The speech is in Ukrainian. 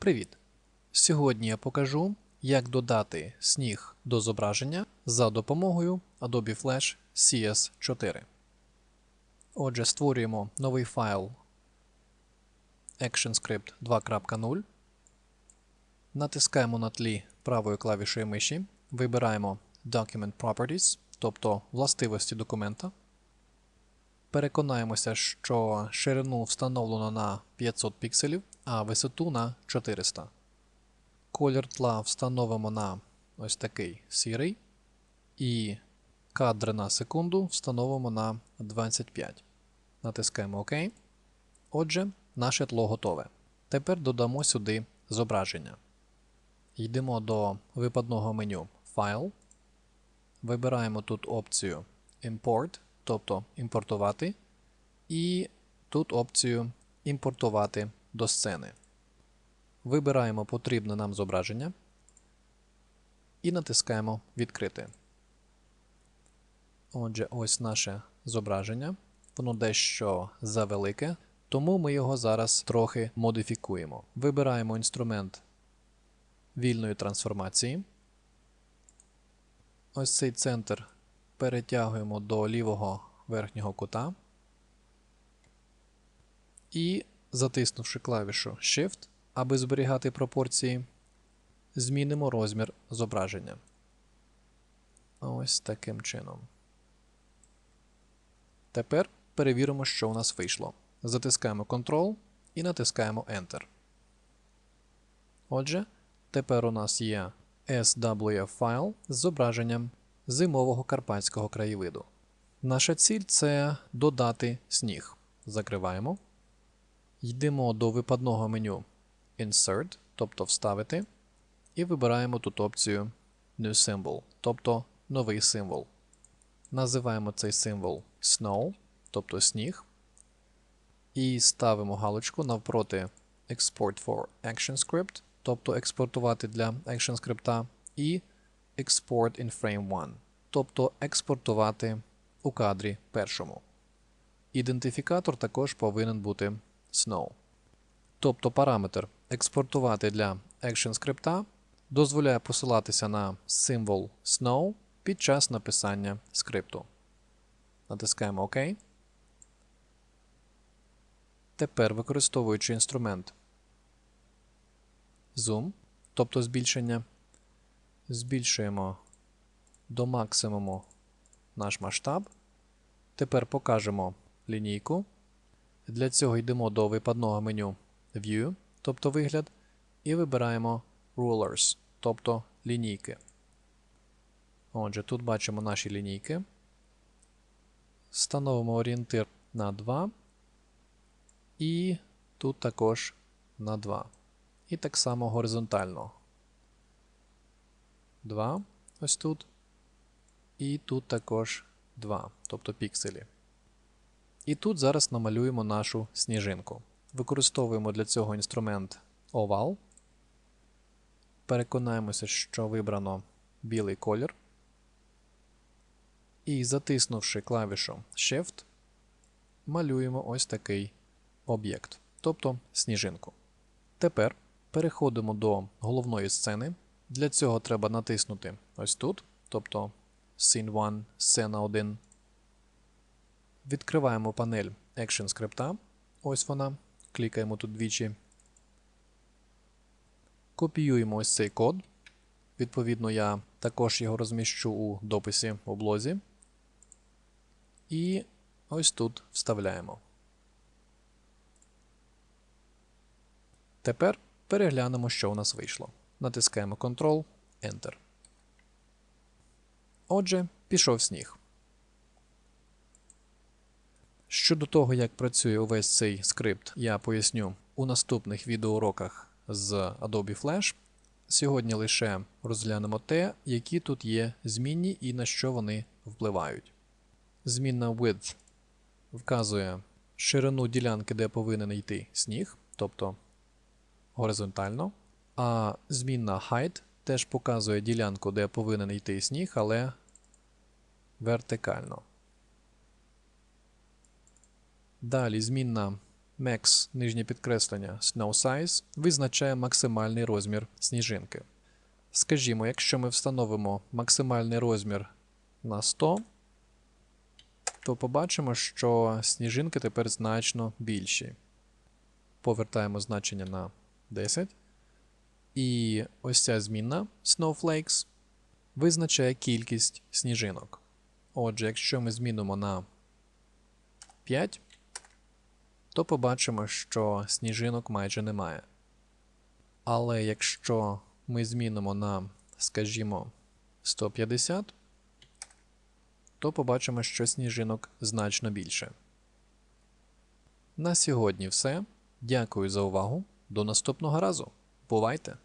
Привіт! Сьогодні я покажу, як додати сніг до зображення за допомогою Adobe Flash CS4. Отже, створюємо новий файл ActionScript 2.0. Натискаємо на тлі правою клавішою миші, вибираємо Document Properties, тобто властивості документа. Переконаємося, що ширину встановлено на 500 пікселів, а висоту на 400. Колір тла встановимо на ось такий сірий. І кадри на секунду встановимо на 25. Натискаємо ОК. Отже, наше тло готове. Тепер додамо сюди зображення. Йдемо до випадного меню Файл. Вибираємо тут опцію Import, тобто імпортувати. І тут опцію Імпортувати до сцени. Вибираємо потрібне нам зображення і натискаємо Відкрити. Отже, ось наше зображення. Воно дещо завелике, тому ми його зараз трохи модифікуємо. Вибираємо інструмент вільної трансформації. Ось цей центр перетягуємо до лівого верхнього кута. І, затиснувши клавішу Shift, аби зберігати пропорції, змінимо розмір зображення. Ось таким чином. Тепер перевіримо, що у нас вийшло. Затискаємо Ctrl і натискаємо Enter. Отже, тепер у нас є SWF файл з зображенням зимового карпатського краєвиду. Наша ціль це додати сніг. Закриваємо. Йдемо до випадного меню Insert, тобто Вставити, і вибираємо тут опцію New Symbol, тобто новий символ. Називаємо цей символ Snow, тобто сніг. І ставимо галочку навпроти Export for ActionScript, тобто експортувати для ActionScript, і Export in Frame 1, тобто експортувати у кадрі першому. Ідентифікатор також повинен бути Snow. Тобто параметр експортувати для ActionScript дозволяє посилатися на символ Snow під час написання скрипту. Натискаємо ОК. Тепер, використовуючи інструмент Zoom, тобто збільшення, збільшуємо до максимуму наш масштаб. Тепер покажемо лінійку. Для цього йдемо до випадного меню View, тобто вигляд, і вибираємо Rulers, тобто лінійки. Отже, тут бачимо наші лінійки. Встановимо орієнтир на 2. І тут також на 2. І так само горизонтально. 2. Ось тут. І тут також 2, тобто пікселі. І тут зараз намалюємо нашу сніжинку. Використовуємо для цього інструмент Oval. Переконаємося, що вибрано білий колір. І затиснувши клавішу Shift, малюємо ось такий об'єкт, тобто сніжинку. Тепер переходимо до головної сцени. Для цього треба натиснути ось тут, тобто Scene 1, сцена 1. Відкриваємо панель ActionScript. Ось вона. Клікаємо тут двічі. Копіюємо ось цей код. Відповідно, я також його розміщу у дописі у блозі. І ось тут вставляємо. Тепер переглянемо, що у нас вийшло. Натискаємо Ctrl, Enter. Отже, пішов сніг. Щодо того, як працює увесь цей скрипт, я поясню у наступних відеоуроках з Adobe Flash. Сьогодні лише розглянемо те, які тут є змінні і на що вони впливають. Змінна width вказує ширину ділянки, де повинен йти сніг, тобто горизонтально. А змінна height теж показує ділянку, де повинен йти сніг, але вертикально. Далі змінна Max, нижнє підкреслення Snow Size, визначає максимальний розмір сніжинки. Скажімо, якщо ми встановимо максимальний розмір на 100, то побачимо, що сніжинки тепер значно більші. Повертаємо значення на 10. І ось ця змінна Snowflakes визначає кількість сніжинок. Отже, якщо ми змінимо на 5, то побачимо, що сніжинок майже немає. Але якщо ми змінимо на, скажімо, 150, то побачимо, що сніжинок значно більше. На сьогодні все. Дякую за увагу. До наступного разу. Бувайте!